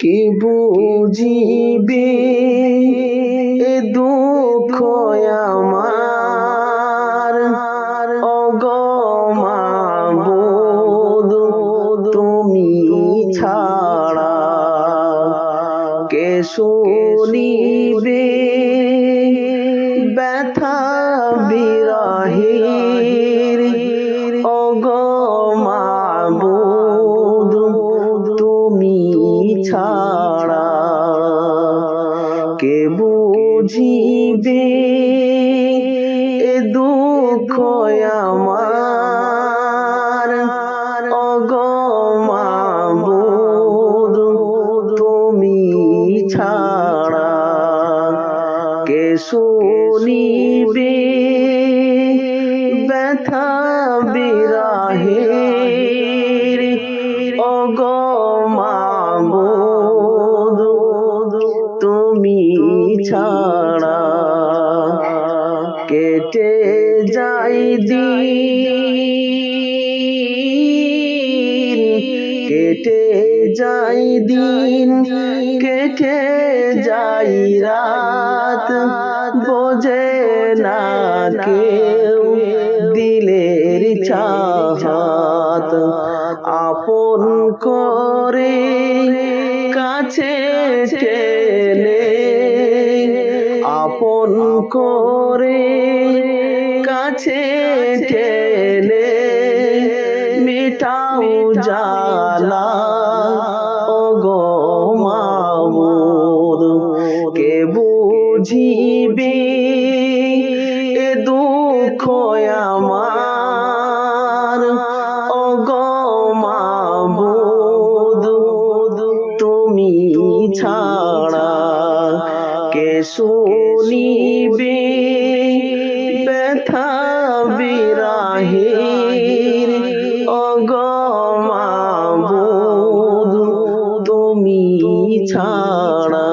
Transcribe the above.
কে বুঝিবে? এ দুঃখ আমার। অগমাবুদ তুমি ছাড়া কে শুনিবে? ব্যথা বিরাহির ছাড়া কে বুঝিবে এ দুঃখ আমার? অগমাবুদ তুমি ছাড়া কে শুনিবে? ছাড়া কেটে যাই দিন। কেটে যাই দিন, কেটে যাই রাত। বোঝে না কেউ দিলের চাহাত। আপন করে কাছে টেনে আপন করে কাছে টেনে মিটাও জালা ও গো মামুদ, কে বুঝিবে এ দুঃখ আমার? ও গো তুমি ছাড়া কে শুনিবে ব্যথা বিরাহের। অগমাবুদ তুমি ছাড়া